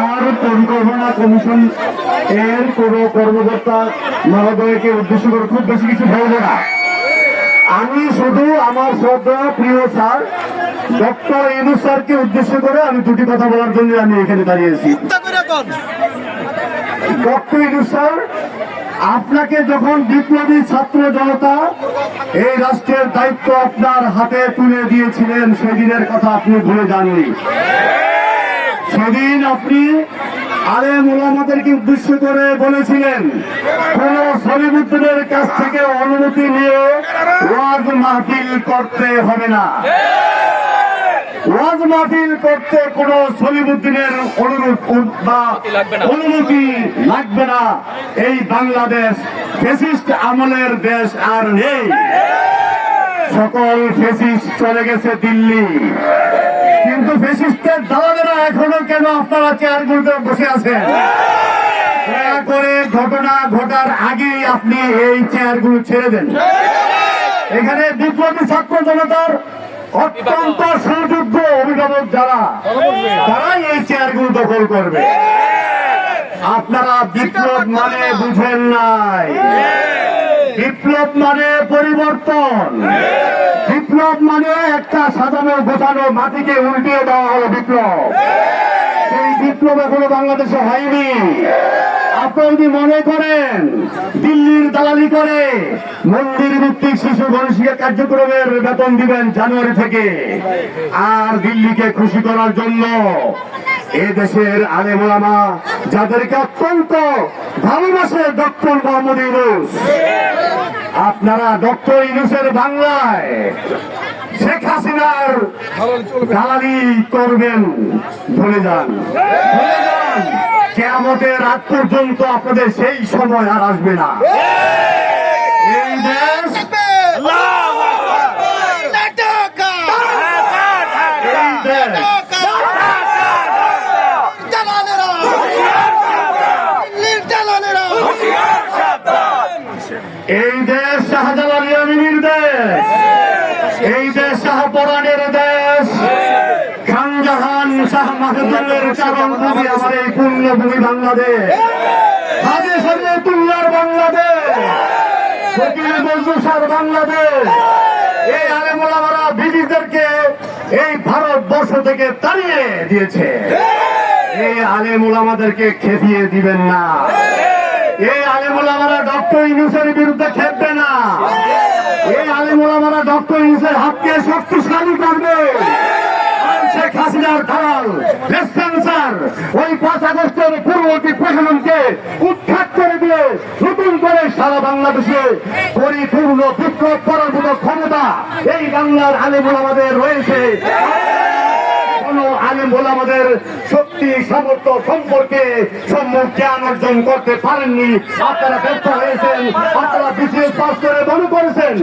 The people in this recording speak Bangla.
আর পরিকল্পনা কমিশন এর কোন কর্মকর্তা মহোদয়কে উদ্দেশ্য করে খুব বেশি কিছু বলব না। আমি শুধু আমার শ্রদ্ধা প্রিয় স্যার, ডক্টর ইনুস স্যারকে উদ্দেশ্য করে আমি দুটি কথা বলার জন্য আমি এখানে দাঁড়িয়েছি ডক্টর ইনুস স্যার, আপনাকে যখন বিপ্লবী ছাত্র জনতা এই রাষ্ট্রের দায়িত্ব আপনার হাতে তুলে দিয়েছিলেন, সেদিনের কথা আপনি ভুলে যাননি। সেদিন আপনি আলেম ওলামাদেরকে উদ্দেশ্য করে বলেছিলেন, কোন সলিমুদ্দিনের কাছ থেকে অনুমতি নিয়ে ওয়াজ মাহফিল করতে হবে না। ওয়াজ মাহফিল করতে কোন সলিমুদ্দিনের অনুরোধ বা অনুমতি লাগবে না। এই বাংলাদেশ ফেসিস্ট আমলের দেশ আর নেই। সকল ফেসিস্ট চলে গেছে দিল্লি কিন্তু ফেসিস্টের দালালেরা এখনও কেন আপনারা চেয়ারগুলোতে বসে আছেন দয়া করে ঘটনা ঘটার আগেই আপনি এই চেয়ারগুলো ছেড়ে দেন। এখানে বিপ্লবী ছাত্র জনতার অত্যন্ত সুযোগ্য অভিভাবক যারা, তারাই এই চেয়ারগুলো দখল করবে। আপনারা বিপ্লব মানে বুঝেন নাই। বিপ্লব মানে পরিবর্তন। বিপ্লব মানে একটা সাজানো গোছানো মাটিকে উল্টিয়ে দেওয়া হলো বিপ্লব। বিপ্লব এখনও বাংলাদেশে হয়নি। আপনারা যদি মনে করেন, দিল্লির দালালি করে মন্দির ভিত্তিক শিশু গণশিক্ষা কার্যক্রমের বেতন দিবেন জানুয়ারি থেকে, আর দিল্লিকে খুশি করার জন্য এ দেশের আলেমা যাদেরকে অত্যন্ত ভালোবাসে ডক্টর মোহাম্মদ ইউনুস, আপনারা ডক্টর ইউনুসের বাংলায় দালালি করবেন ভুলে যান। ভুলে যান। রাত পর্যন্ত আপনাদের সেই সময় আর আসবে না। এই দেশ এই দেশ এই এই ভারতবর্ষ থেকে তাড়িয়ে দিয়েছে এই আলেমুলামাদেরকে খেপিয়ে দিবেন না এই আলেমুলামারা ডক্টর ইউনুসের বিরুদ্ধে খেপবে না। এই আলেমুলামারা ডক্টর ইউনুসের হাতকে শক্তিশালী করবে আর হাসিনার দালাল লেসপেন্সার ওই পাঁচ আগস্টের পূর্ববর্তী প্রশাসনকে উৎখাত করে দিয়ে নতুন করে সারা বাংলাদেশে পরিপূর্ণ বিপ্লব করার মতো ক্ষমতা এই বাংলার আলেমুল আমাদের রয়েছে। আলেম বলে আমাদের শক্তি, সামর্থ্য সম্পর্কে সম্মুখ জ্ঞান অর্জন করতে পারেননি। আপনারা ব্যর্থ হয়েছেন, আপনারা বিশেষ পাস করে মনে করেছেন।